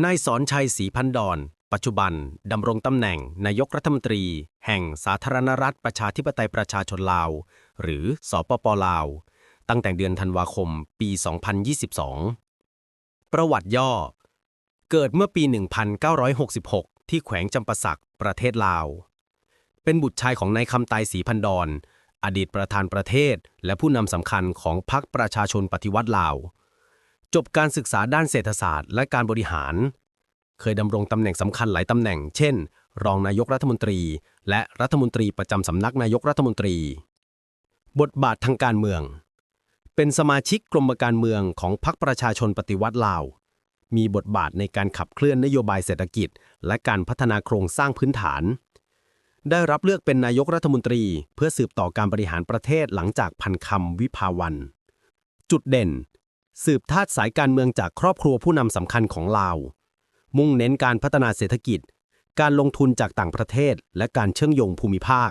นายสอนชัยศรีพันดอนปัจจุบันดำรงตำแหน่งนายกรัฐมนตรี แห่งสาธารณรัฐประชาธิปไตยประชาชนลาว หรือสปปลาว ตั้งแต่เดือนธันวาคมปี 2022 ประวัติย่อ เกิดเมื่อปี 1966 ที่แขวงจำปาสักประเทศลาว เป็นบุตรชายของนายคำไตศรีพันดอนอดีตประธานประเทศ และผู้นำสำคัญของพรรคประชาชนปฏิวัติลาว จบการศึกษาด้านเศรษฐศาสตร์และการบริหาร เคยดำรงตำแหน่งสำคัญหลายตำแหน่ง เช่น รองนายกรัฐมนตรี และรัฐมนตรีประจำสำนักนายกรัฐมนตรี บทบาททางการเมือง เป็นสมาชิกกรมการเมืองของพรรคประชาชนปฏิวัติลาว มีบทบาทในการขับเคลื่อนนโยบายเศรษฐกิจ และการพัฒนาโครงสร้างพื้นฐาน ได้รับเลือกเป็นนายกรัฐมนตรี เพื่อสืบต่อการบริหารประเทศหลังจากพันคำวิภาวัน จุดเด่น สืบทอดสายการเมืองจากครอบครัวผู้นำสำคัญของลาว มุ่งเน้นการพัฒนาเศรษฐกิจ การลงทุนจากต่างประเทศ และการเชื่อมโยงภูมิภาค